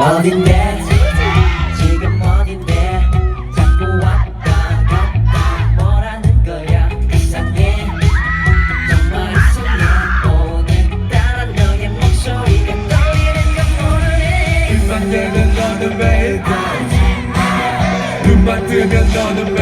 어딘데? 지금 어딘데? 자꾸 왔다 갔다 뭐라는 거야? 이상해. 정말 이상해 오늘따라 너의 목소리가 떨리는 건 모르네. 눈만 뜨면 너는 매일 눈만 뜨면 너는 매일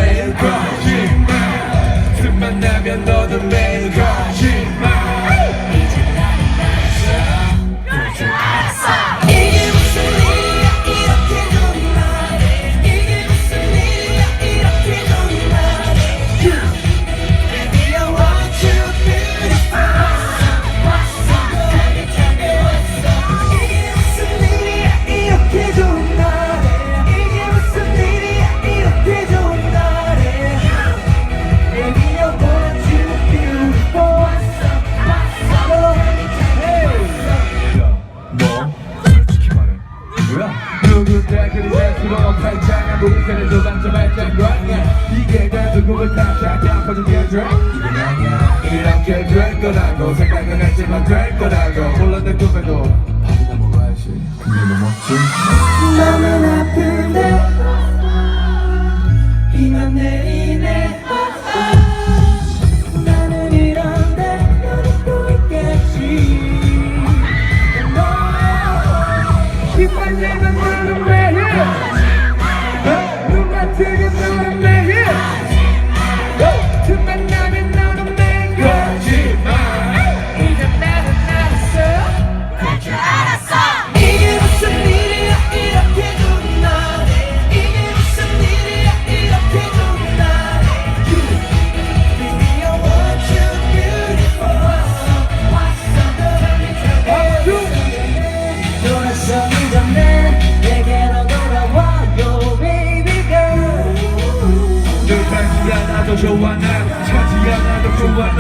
누군데 그리 대수록 살짝한 우리들의 조단점 발전 거냐 이게 퍼지게 돼 이건 아니야 이렇게 될 거라고 생각은 했지만 될 거라고. 몰랐던 꿈에도 바보가 먹어야지? 그게 뭐 먹지? 맘은 아픈데 비만 내리네. 나는 이런데 over